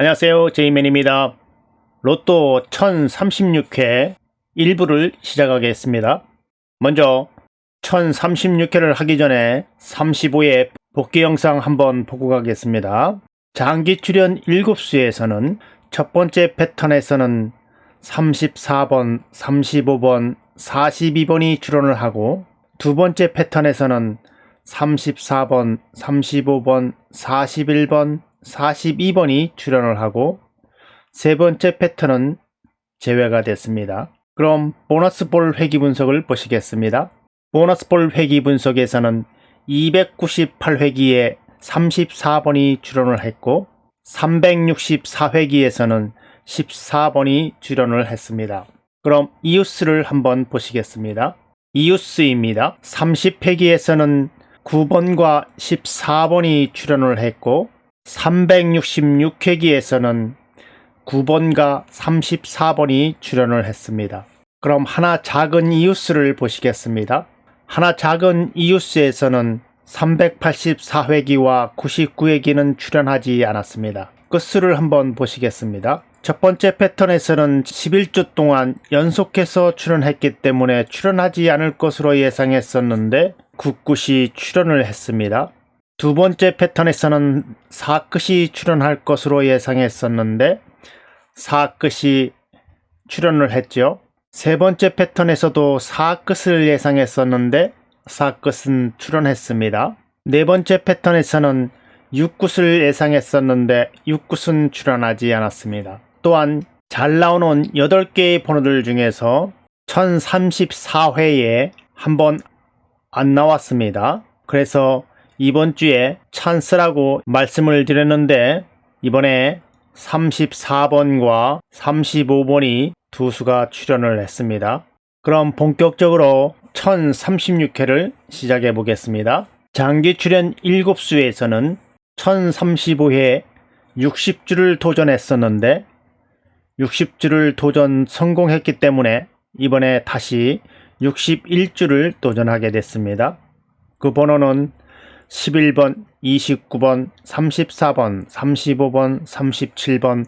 안녕하세요. 제이맨입니다. 로또 1036회 1부를 시작하겠습니다. 먼저 1036회를 하기 전에 35회 복귀 영상 한번 보고 가겠습니다. 장기 출연 7수에서는 첫 번째 패턴에서는 34번, 35번, 42번이 출연을 하고 두 번째 패턴에서는 34번, 35번, 41번, 42번이 출연을 하고 세 번째 패턴은 제외가 됐습니다. 그럼 보너스 볼 회귀 분석을 보시겠습니다. 보너스 볼 회귀 분석에서는 298회기에 34번이 출연을 했고 364회기에서는 14번이 출연을 했습니다. 그럼 이웃수를 한번 보시겠습니다. 이웃수입니다. 30회기에서는 9번과 14번이 출연을 했고 366회기에서는 9번과 34번이 출연을 했습니다. 그럼 하나 작은 이웃수를 보시겠습니다. 하나 작은 이웃수에서는 384회기와 99회기는 출연하지 않았습니다. 그 수를 한번 보시겠습니다. 첫 번째 패턴에서는 11주 동안 연속해서 출연했기 때문에 출연하지 않을 것으로 예상했었는데 굳굳이 출연을 했습니다. 두 번째 패턴에서는 사끝이 출연할 것으로 예상했었는데 사끝이 출연을 했죠. 세 번째 패턴에서도 사끝을 예상했었는데 사끝은 출연했습니다. 네 번째 패턴에서는 6굿을 예상했었는데 6굿은 출연하지 않았습니다. 또한 잘 나오는 8개의 번호들 중에서 1034회에 한 번 안 나왔습니다. 그래서 이번 주에 찬스라고 말씀을 드렸는데 이번에 34번과 35번이 두 수가 출연을 했습니다. 그럼 본격적으로 1036회를 시작해 보겠습니다. 장기 출연 7수에서는 1035회 60주를 도전했었는데 60주를 도전 성공했기 때문에 이번에 다시 61주를 도전하게 됐습니다. 그 번호는 11번, 29번, 34번, 35번, 37번,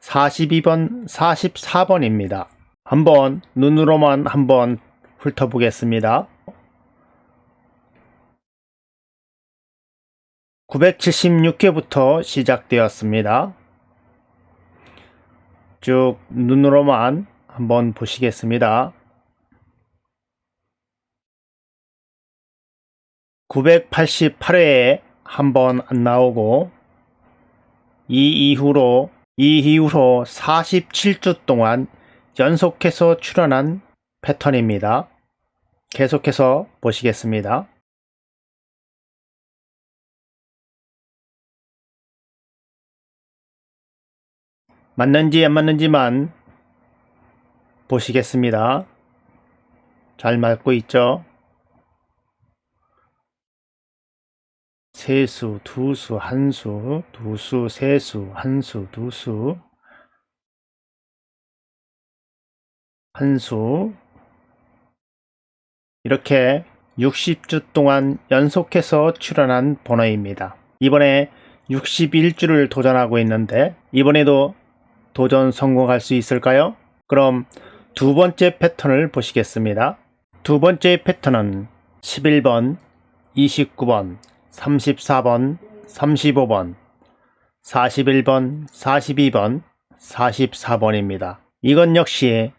42번, 44번입니다. 한번 눈으로만 한번 훑어보겠습니다. 976회부터 시작되었습니다. 쭉 눈으로만 한번 보시겠습니다. 988회에 한 번 안 나오고 이 이후로 이 이후로 47주 동안 연속해서 출연한 패턴입니다. 계속해서 보시겠습니다. 맞는지 안 맞는지만 보시겠습니다. 잘 맞고 있죠? 세수, 두수, 한수, 두수, 세수, 한수, 두수, 한수. 이렇게 60주 동안 연속해서 출연한 번호입니다. 이번에 61주를 도전하고 있는데 이번에도 도전 성공할 수 있을까요? 그럼 두 번째 패턴을 보시겠습니다. 두 번째 패턴은 11번, 29번, 34번, 35번, 41번, 42번, 44번입니다. 이건 역시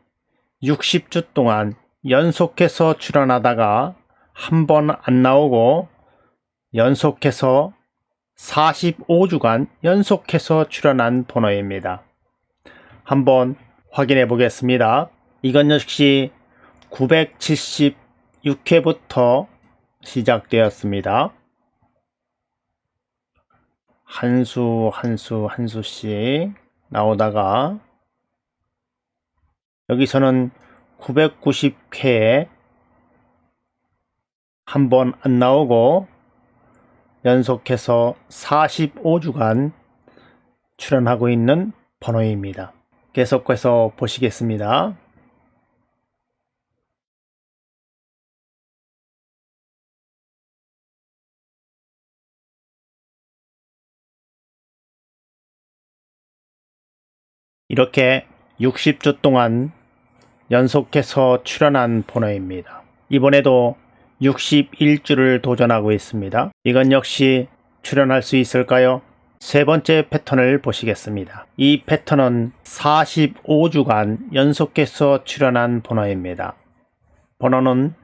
60주 동안 연속해서 출연하다가 한 번 안 나오고 연속해서 45주간 연속해서 출연한 번호입니다. 한번 확인해 보겠습니다. 이건 역시 976회부터 시작되었습니다. 한 수, 한 수, 한 수씩 나오다가 여기서는 990회에 한 번 안 나오고 연속해서 45주간 출연하고 있는 번호입니다. 계속해서 보시겠습니다. 이렇게 60주 동안 연속해서 출연한 번호입니다. 이번에도 61주를 도전하고 있습니다. 이건 역시 출연할 수 있을까요? 세 번째 패턴을 보시겠습니다. 이 패턴은 45주간 연속해서 출연한 번호입니다. 번호는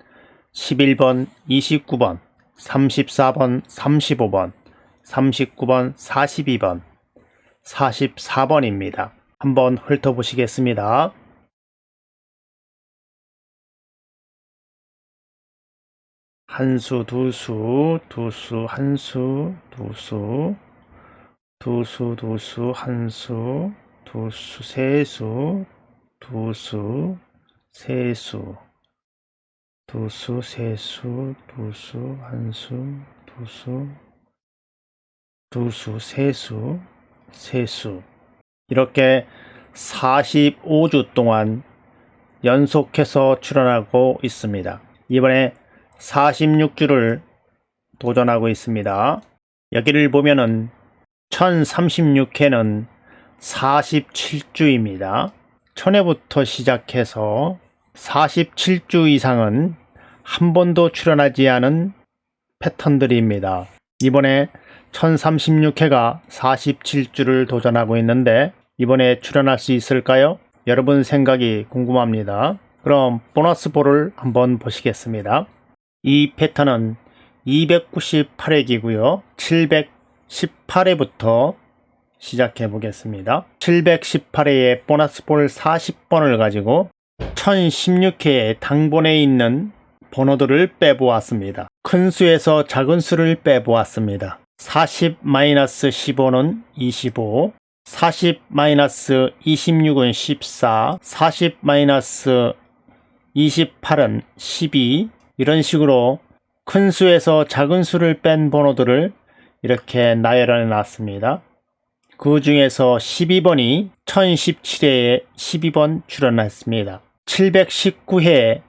11번, 29번, 34번, 35번, 39번, 42번, 44번입니다. 한번 훑어보시겠습니다. 한 수, 두 수, 두 수, 한 수, 두 수, 두 수, 두 수, 한 수, 두 수, 세 수, 두 수, 세 수, 두 수, 세 수, 두 수, 한 수, 두 수, 두 수, 세 수, 세 수. 이렇게 45주 동안 연속해서 출연하고 있습니다. 이번에 46주를 도전하고 있습니다. 여기를 보면은 1036회는 47주입니다. 1000회부터 시작해서 47주 이상은 한 번도 출연하지 않은 패턴들입니다. 이번에 1036회가 47주를 도전하고 있는데 이번에 출연할 수 있을까요? 여러분 생각이 궁금합니다. 그럼 보너스 볼을 한번 보시겠습니다. 이 패턴은 298회기고요. 718회부터 시작해 보겠습니다. 718회에 보너스 볼 40번을 가지고 1016회에 당본에 있는 번호들을 빼보았습니다. 큰 수에서 작은 수를 빼보았습니다. 40-15는 25, 40-26은 14, 40-28은 12, 이런 식으로 큰 수에서 작은 수를 뺀 번호들을 이렇게 나열해 놨습니다. 그 중에서 12번이 1017회에 12번 출연했습니다. 719회에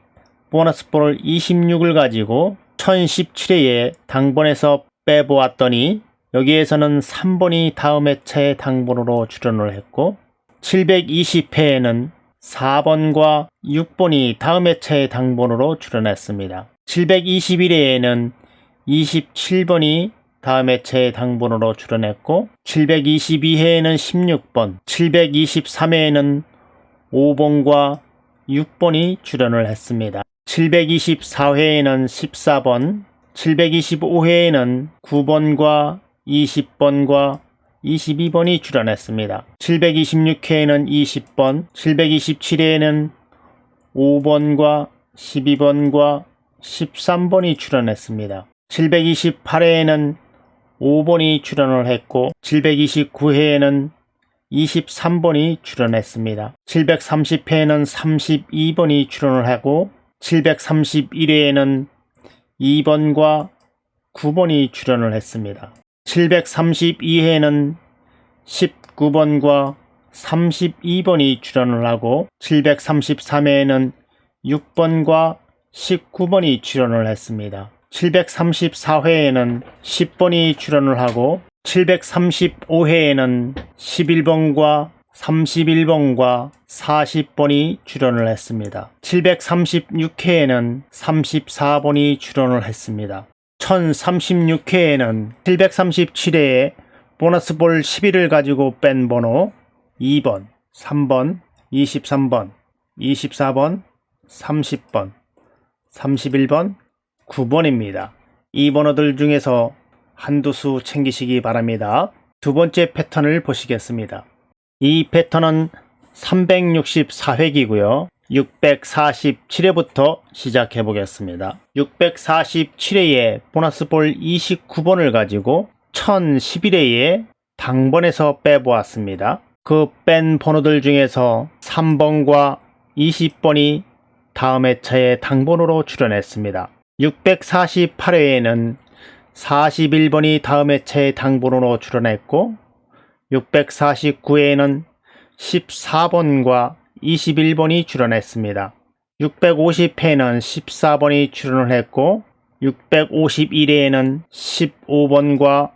보너스 볼 26을 가지고 1017회에 당번에서 빼보았더니 여기에서는 3번이 다음 회차의 당번으로 출연을 했고 720회에는 4번과 6번이 다음 회차의 당번으로 출연했습니다. 721회에는 27번이 다음 회차의 당번으로 출연했고 722회에는 16번, 723회에는 5번과 6번이 출연을 했습니다. 724회에는 14번, 725회에는 9번과 20번과 22번이 출연했습니다. 726회에는 20번, 727회에는 5번과 12번과 13번이 출연했습니다. 728회에는 5번이 출연을 했고 729회에는 23번이 출연했습니다. 730회에는 32번이 출연을 하고 731회에는 2번과 9번이 출연을 했습니다. 732회에는 19번과 32번이 출연을 하고 733회에는 6번과 19번이 출연을 했습니다. 734회에는 10번이 출연을 하고 735회에는 11번과 31번과 40번이 출연을 했습니다. 736회에는 34번이 출연을 했습니다. 1036회에는 737회에 보너스 볼 11을 가지고 뺀 번호 2번, 3번, 23번, 24번, 30번, 31번, 9번입니다. 이 번호들 중에서 한두 수 챙기시기 바랍니다. 두 번째 패턴을 보시겠습니다. 이 패턴은 364회기고요. 647회부터 시작해 보겠습니다. 647회에 보너스 볼 29번을 가지고 1011회에 당번에서 빼보았습니다. 그 뺀 번호들 중에서 3번과 20번이 다음 회차에 당번으로 출연했습니다. 648회에는 41번이 다음 회차에 당번으로 출연했고 649회에는 14번과 21번이 출연했습니다. 650회에는 14번이 출연을 했고 651회에는 15번과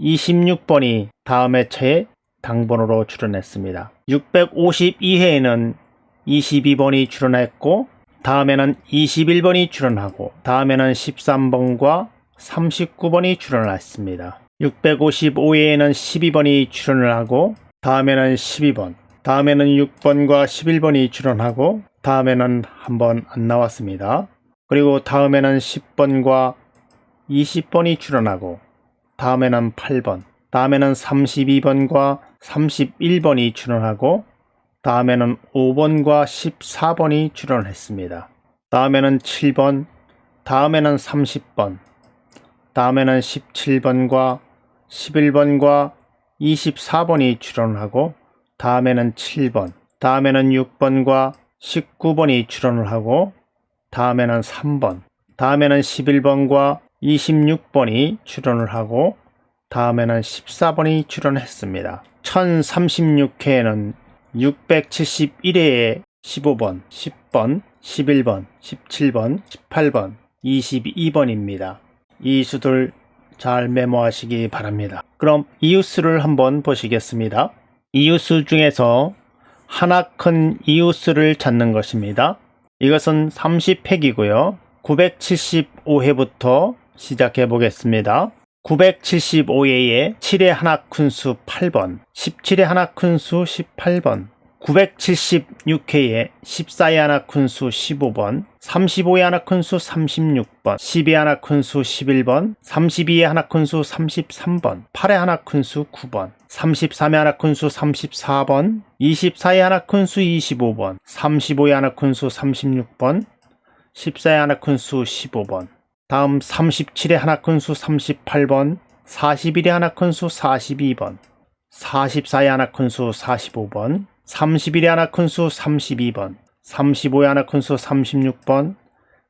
26번이 다음 회차에 당번으로 출연했습니다. 652회에는 22번이 출연했고 다음에는 21번이 출연하고 다음에는 13번과 39번이 출연을 했습니다. 655회에는 12번이 출연을 하고 다음에는 12번, 다음에는 6번과 11번이 출연하고 다음에는 한 번 안 나왔습니다. 그리고 다음에는 10번과 20번이 출연하고 다음에는 8번, 다음에는 32번과 31번이 출연하고 다음에는 5번과 14번이 출연했습니다. 다음에는 7번, 다음에는 30번, 다음에는 17번과 11번과 24번이 출연하고 다음에는 7번, 다음에는 6번과 19번이 출연을 하고 다음에는 3번, 다음에는 11번과 26번이 출연을 하고 다음에는 14번이 출연했습니다. 1036회에는 671회에 15번, 10번, 11번, 17번, 18번, 22번입니다. 이 수들 잘 메모하시기 바랍니다. 그럼 이웃수를 한번 보시겠습니다. 이웃수 중에서 하나 큰 이웃수를 찾는 것입니다. 이것은 30획이고요. 975회부터 시작해 보겠습니다. 975회에 7의 하나 큰 수 8번, 17의 하나 큰 수 18번, 976회에 14의 하나 큰수 15번, 35의 하나 큰수 36번, 10의 하나 큰수 11번, 32의 하나 큰수 33번, 8의 하나 큰수 9번, 33의 하나 큰수 34번, 24의 하나 큰수 25번, 35의 하나 큰수 36번, 14의 하나 큰수 15번, 다음 37의 하나 큰수 38번, 41의 하나 큰수 42번, 44의 하나 큰수 45번, 31의 하나 큰 수 32번, 35의 하나 큰 수 36번,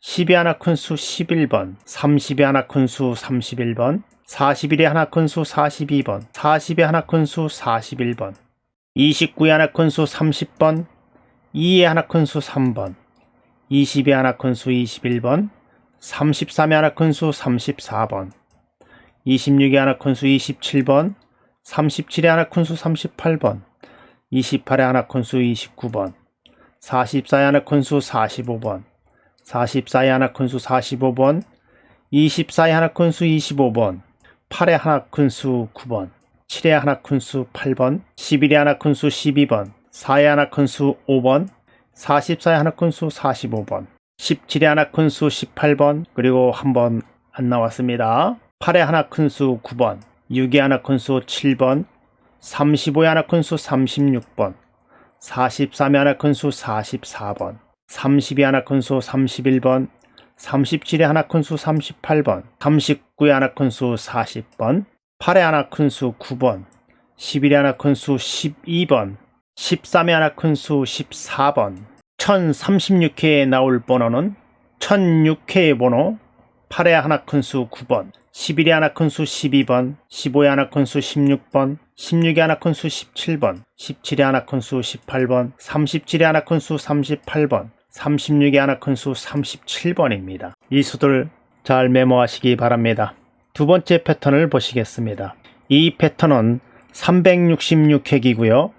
10의 하나 큰 수 11번, 30의 하나 큰 수 31번, 41의 하나 큰 수 42번, 40의 하나 큰 수 41번, 29의 하나 큰 수 30번, 2의 하나 큰 수 3번, 20의 하나 큰 수 21번, 33의 하나 큰 수 34번, 26의 하나 큰 수 27번, 37의 하나 큰 수 38번, 28의 하나 큰수 29번, 44의 하나 큰수 45번, 44의 하나 큰수 45번, 24의 하나 큰수 25번, 8의 하나 큰수 9번, 7의 하나 큰수 8번, 11의 하나 큰수 12번, 4의 하나 큰수 5번, 44의 하나 큰수 45번, 17의 하나 큰수 18번, 그리고 한 번 안 나왔습니다. 8의 하나 큰수 9번, 6의 하나 큰수 7번, 35의 하나 큰수 36번, 43의 하나 큰수 44번, 32의 하나 큰수 31번, 37의 하나 큰수 38번, 39의 하나 큰수 40번, 8의 하나 큰수 9번, 11의 하나 큰수 12번, 13의 하나 큰수 14번, 1036회에 나올 번호는 1006회의 번호, 8의 하나 큰수 9번, 11의 하나 큰수 12번, 15의 하나 큰수 16번, 16의 하나 큰수 17번, 17의 하나 큰수 18번, 37의 하나 큰수 38번, 36의 하나 큰수 37번입니다. 이 수들 잘 메모하시기 바랍니다. 두 번째 패턴을 보시겠습니다. 이 패턴은 366획이고요.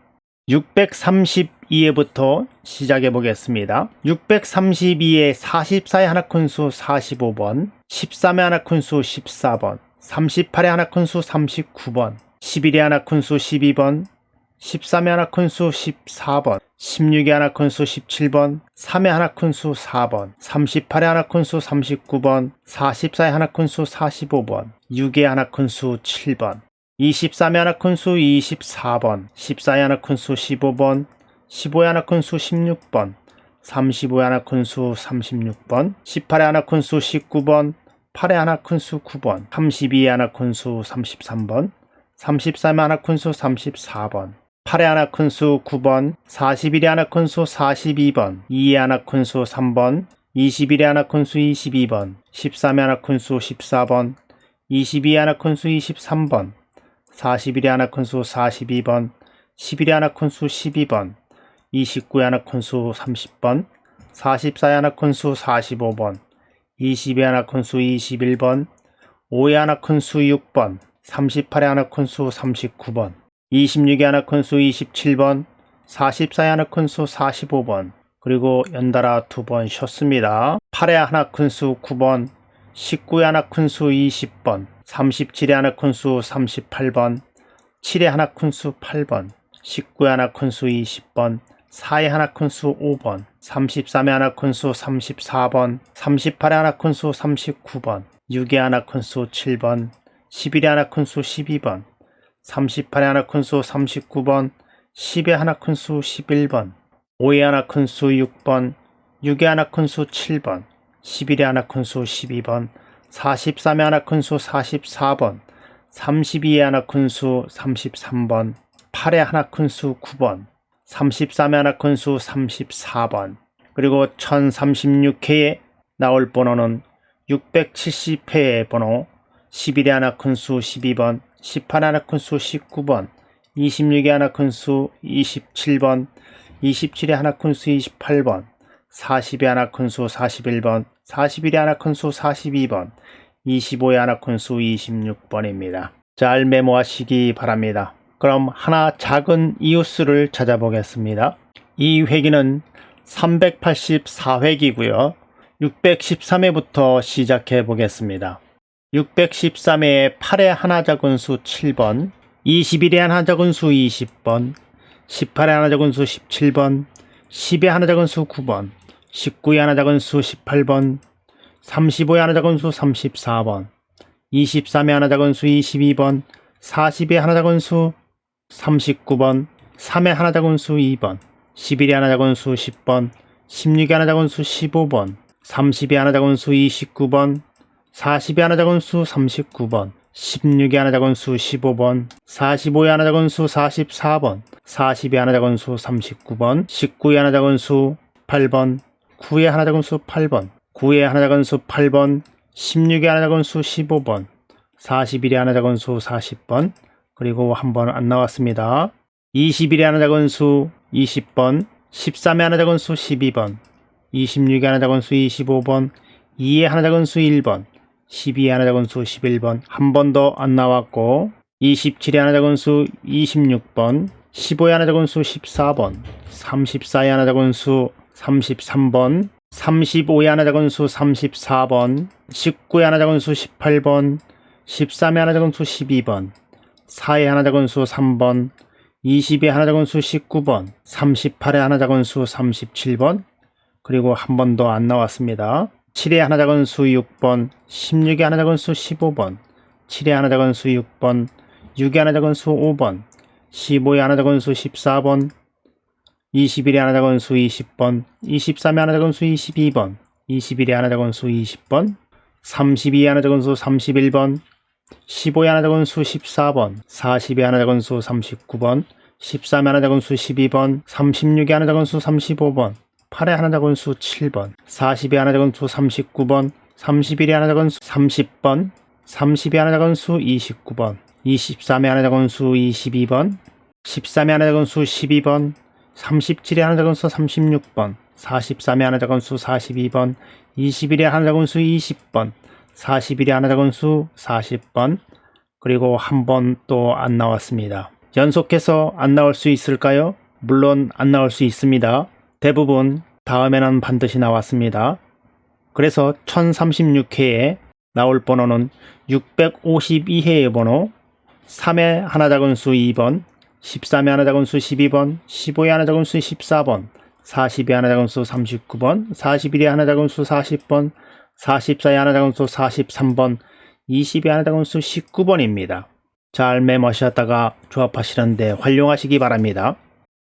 632회부터 시작해 보겠습니다. 632에 44의 하나 큰수 45번, 13의 하나 큰수 14번, 38의 하나 큰수 39번, 11의 하나 큰수 12번, 13의 하나 큰수 14번, 16의 하나 큰수 17번, 3의 하나 큰수 4번, 38의 하나 큰수 39번, 44의 하나 큰수 45번, 6의 하나 큰수 7번, 23의 하나 큰수 24번, 14의 하나 큰수 15번, 15의 하나 큰수 16번, 35의 하나 큰수 36번, 18의 하나 큰수 19번, 8의 하나 큰수 9번, 32의 하나 큰수 33번, 33의 하나 큰수 34번, 8의 하나 큰수 9번, 41의 하나 큰수 42번, 2의 하나 큰수 3번, 21의 하나 큰수 22번, 13의 하나 큰수 14번, 22의 하나 큰수 23번, 41의 하나 큰수 42번, 11의 하나 큰수 12번, 29의 하나 큰수 30번, 44의 하나 큰수 45번, 20의 하나 큰수 21번, 5의 하나 큰수 6번, 38의 하나 큰수 39번, 26의 하나 큰수 27번, 44의 하나 큰수 45번, 그리고 연달아 두 번 쉬었습니다. 8의 하나 큰수 9번, 19의 하나 큰수 20번, 37의 하나 큰수 38번, 7의 하나 큰수 8번, 19의 하나 큰수 20번, 4의 하나 큰수 5번, 33의 하나 큰수 34번, 38의 하나 큰수 39번, 6의 하나 큰수 7번, 11의 하나 큰수 12번, 38의 하나 큰수 39번, 10의 하나 큰수 11번, 5의 하나 큰수 6번, 6의 하나 큰수 7번, 11의 하나 큰수 12번, 43의 하나 큰 수 44번, 32의 하나 큰 수 33번, 8의 하나 큰 수 9번, 33의 하나 큰 수 34번, 그리고 1036회에 나올 번호는 670회의 번호, 11의 하나 큰 수 12번, 18의 하나 큰 수 19번, 26의 하나 큰 수 27번, 27의 하나 큰 수 28번, 40의 하나 큰 수 41번, 41의 하나 큰수 42번, 25의 하나 큰수 26번입니다. 잘 메모하시기 바랍니다. 그럼 하나 작은 이웃수를 찾아보겠습니다. 이 회기는 384회기고요. 613회부터 시작해 보겠습니다. 613회에 8의 하나 작은 수 7번, 21의 하나 작은 수 20번, 18의 하나 작은 수 17번, 10의 하나 작은 수 9번, 19의 하나 작은 수 18번, 35의 하나 작은 수 34번, 23의 하나 작은 수 22번, 40의 하나 작은 수 39번, 3의 하나 작은 수 2번, 11의 하나 작은 수 10번, 16의 하나 작은 수 15번, 30의 하나 작은 수 29번, 40의 하나 작은 수 39번, 16의 하나 작은 수 15번, 45의 하나 작은 수 44번, 40의 하나 작은 수 39번, 19의 하나 작은 수 8번, 9의 하나 작은 수 8번, 9의 하나 작은 수 8번, 16의 하나 작은 수 15번, 41의 하나 작은 수 40번, 그리고 한 번 안 나왔습니다. 21의 하나 작은 수 20번, 13의 하나 작은 수 12번, 26의 하나 작은 수 25번, 2의 하나 작은 수 1번, 12의 하나 작은 수 11번, 한 번 더 안 나왔고, 27의 하나 작은 수 26번, 15의 하나 작은 수 14번, 34의 하나 작은 수 33번, 35의 하나 작은 수 34번, 19의 하나 작은 수 18번, 13의 하나 작은 수 12번, 4의 하나 작은 수 3번, 20의 하나 작은 수 19번, 38의 하나 작은 수 37번, 그리고 한 번 더 안 나왔습니다. 7의 하나 작은 수 6번, 16의 하나 작은 수 15번, 7의 하나 작은 수 6번, 6의 하나 작은 수 5번, 15의 하나 작은 수 14번, 21의 하나 작은 수 20번, 23의 하나 작은 수 22번, 21의 하나 작은 수 20번, 32의 하나 작은 수 31번, 15의 하나 작은 수 14번, 40의 하나 작은 수 39번, 13의 하나 작은 수 12번, 36의 하나 작은 수 35번, 8의 하나 작은 수 7번, 40의 하나 작은 수 39번, 31의 하나 작은 수 30번, 30의 하나 작은 수 29번, 23의 하나 작은 수 22번, 13의 하나 작은 수 12번, 37의 하나 작은 수 36번, 43의 하나 작은 수 42번, 21의 하나 작은 수 20번, 41의 하나 작은 수 40번, 그리고 한 번 또 안 나왔습니다. 연속해서 안 나올 수 있을까요? 물론 안 나올 수 있습니다. 대부분 다음에는 반드시 나왔습니다. 그래서 1036회에 나올 번호는 652회의 번호, 3의 하나 작은 수 2번, 13의 하나 작은 수 12번, 15의 하나 작은 수 14번, 40의 하나 작은 수 39번, 41의 하나 작은 수 40번, 44의 하나 작은 수 43번, 20의 하나 작은 수 19번입니다. 잘 메모하셨다가 조합하시는데 활용하시기 바랍니다.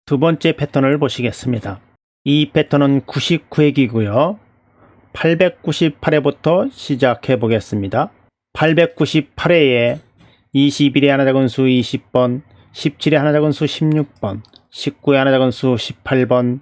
두 번째 패턴을 보시겠습니다. 이 패턴은 99회기고요. 898회부터 시작해 보겠습니다. 898회에 21의 하나 작은 수 20번, 17의 하나 작은 수 16번, 19의 하나 작은 수 18번,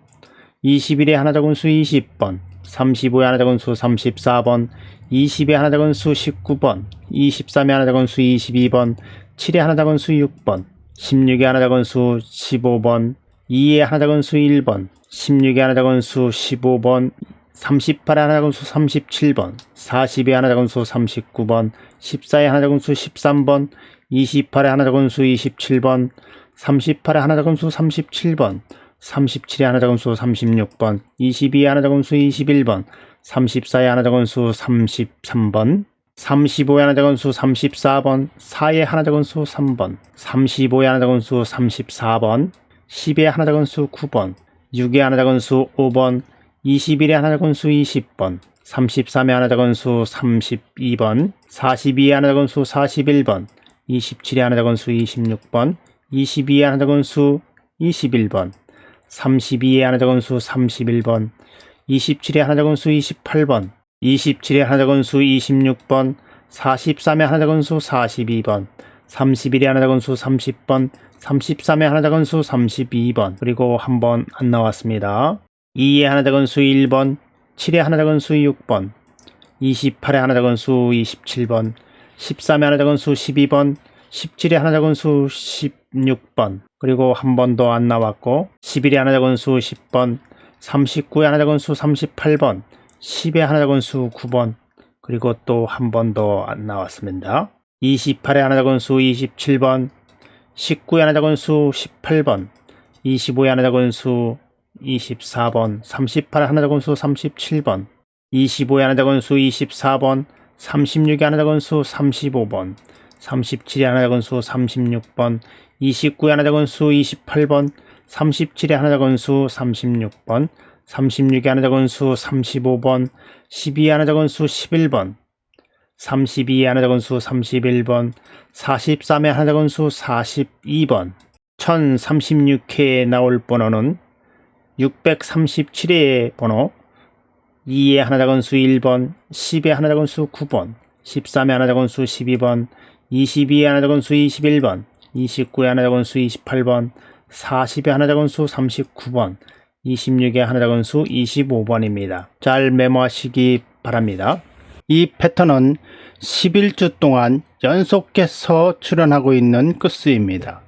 21의 하나 작은 수 20번, 35의 하나 작은 수 34번, 20의 하나 작은 수 19번, 23의 하나 작은 수 22번, 7의 하나 작은 수 6번, 16의 하나 작은 수 15번, 2의 하나 작은 수 1번, 16의 하나 작은 수 15번, 38의 하나 작은 수 37번, 40의 하나 작은 수 39번, 14의 하나 작은 수 13번, 28의 하나 작은 수 27번, 38의 하나 작은 수 37번, 37의 하나 작은 수 36번, 22의 하나 작은 수 21번, 34의 하나 작은 수 33번, 35의 하나 작은 수 34번, 4의 하나 작은 수 3번, 35의 하나 작은 수 34번, 10의 하나 작은 수 9번, 6의 하나 작은 수 5번, 21의 하나 작은 수 20번, 33의 하나 작은 수 32번, 42의 하나 작은 수 41번, 27의 하나 작은 수 26번, 22의 하나 작은 수 21번, 32의 하나 작은 수 31번, 27의 하나 작은 수 28번, 27의 하나 작은 수 26번, 43의 하나 작은 수 42번, 31의 하나 작은 수 30번, 33의 하나 작은 수 32번, 그리고 한 번 안 나왔습니다. 2의 하나 작은 수 1번, 7의 하나 작은 수 6번, 28의 하나 작은 수 27번, 13의 하나 작은 수 12번, 17의 하나 작은 수 16번, 그리고 한번더안 나왔고, 11의 하나 작은 수 10번, 39의 하나 작은 수 38번, 10의 하나 작은 수 9번, 그리고 또 한번더안 나왔습니다. 28의 하나 작은 수 27번, 19의 하나 작은 수 18번, 25의 하나 작은 수 24번, 38의 하나 작은 수 37번, 25의 하나 작은 수 24번, 36의 하나 작은 수 35번, 37의 하나 작은 수 36번, 29의 하나 작은 수 28번, 37의 하나 작은 수 36번, 36의 하나 작은 수 35번, 12의 하나 작은 수 11번, 32의 하나 작은 수 31번, 43의 하나 작은 수 42번, 1036회에 나올 번호는 637회의 번호, 2의 하나 작은 수 1번, 10의 하나 작은 수 9번, 13의 하나 작은 수 12번, 22의 하나 작은 수 21번, 29의 하나 작은 수 28번, 40의 하나 작은 수 39번, 26의 하나 작은 수 25번입니다. 잘 메모하시기 바랍니다. 이 패턴은 11주 동안 연속해서 출연하고 있는 끝수입니다.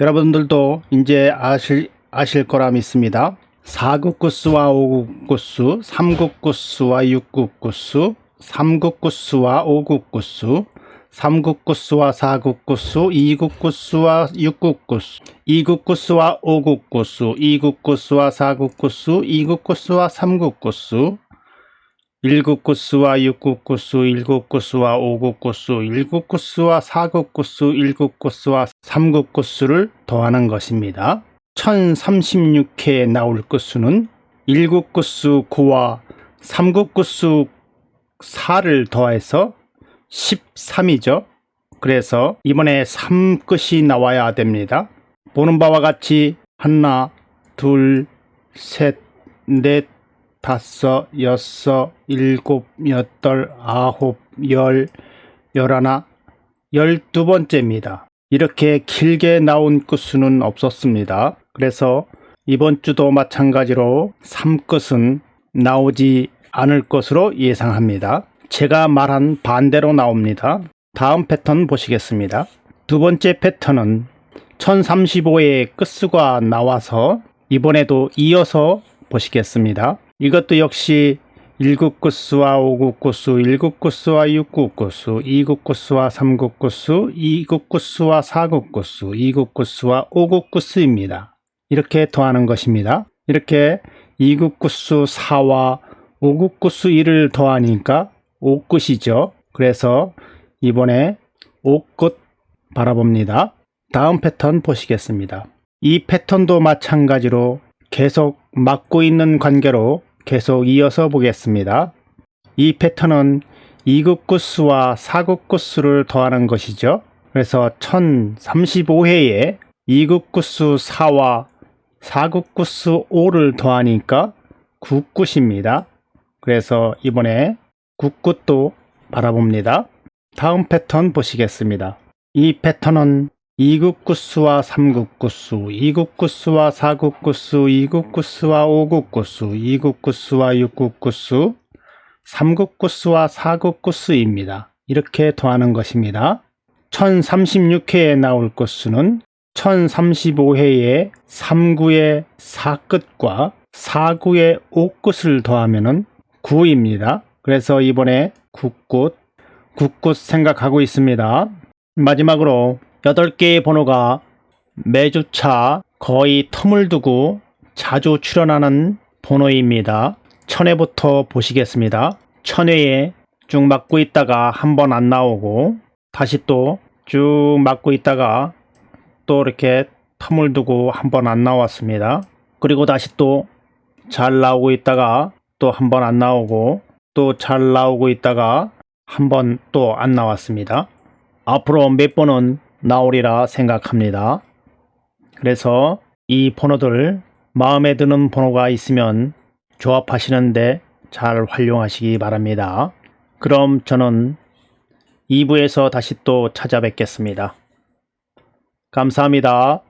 여러분들도 이제 아실, 아실 거라 믿습니다. 4국 구수와 5국 구수, 3국 구수와 6국 구수, 3국 구수와 5국 구수, 3국 구수와 4국 구수, 2국 구수와 6국 구수, 2국 구수와 5국 구수, 2국 구수와 4국 구수, 2국 구수와 3국 구수, 1국 구수와 6국 구수, 1국 구수와 5국 구수, 1국 구수와 4국 구수, 1국 구수와 3국 구수를 더하는 것입니다. 1036회에 나올 끝수는 1국 끝수 9와 3국 끝수 4를 더해서 13이죠. 그래서 이번에 3끝이 나와야 됩니다. 보는 바와 같이 하나, 둘, 셋, 넷, 다섯, 여섯, 일곱, 여덟, 아홉, 열, 열하나, 열두 번째입니다. 이렇게 길게 나온 끝수는 없었습니다. 그래서 이번 주도 마찬가지로 3끝은 나오지 않을 것으로 예상합니다. 제가 말한 반대로 나옵니다. 다음 패턴 보시겠습니다. 두 번째 패턴은 1035의 끝수가 나와서 이번에도 이어서 보시겠습니다. 이것도 역시 1국 끝수와 5국 끝수, 1국 끝수와 6국 끝수, 2국 끝수와 3국 끝수, 2국 끝수와 4국 끝수, 2국 끝수와 5국 끝수입니다. 이렇게 더하는 것입니다. 이렇게 2국 끝수 4와 5국 끝수 1을 더하니까 5끝이죠. 그래서 이번에 5끝 바라봅니다. 다음 패턴 보시겠습니다. 이 패턴도 마찬가지로 계속 맞고 있는 관계로 계속 이어서 보겠습니다. 이 패턴은 2국 구수와 4국 구수를 더하는 것이죠. 그래서 1035회에 2국 구수 4와 4국 구수 5를 더하니까 9굿입니다. 그래서 이번에 9굿도 바라봅니다. 다음 패턴 보시겠습니다. 이 패턴은 2국 구수와 3국 구수, 2국 구수와 4국 구수, 2국 구수와 5국 구수, 2국 구수와 6국 구수, 3국 구수와 4국 구수입니다. 이렇게 더하는 것입니다. 1036회에 나올 구수는 1035회에 3구의 4끝과 4구의 5끝을 더하면 9입니다. 그래서 이번에 9끝, 9끝 생각하고 있습니다. 마지막으로 8개의 번호가 매주차 거의 텀을 두고 자주 출연하는 번호입니다. 천회부터 보시겠습니다. 천회에 쭉 맞고 있다가 한 번 안 나오고 다시 또 쭉 맞고 있다가 또 이렇게 텀을 두고 한번 안 나왔습니다. 그리고 다시 또 잘 나오고 있다가 또 한번 안 나오고 또 잘 나오고 있다가 한번 또 안 나왔습니다. 앞으로 몇 번은 나오리라 생각합니다. 그래서 이 번호들 마음에 드는 번호가 있으면 조합하시는데 잘 활용하시기 바랍니다. 그럼 저는 2부에서 다시 또 찾아뵙겠습니다. 감사합니다.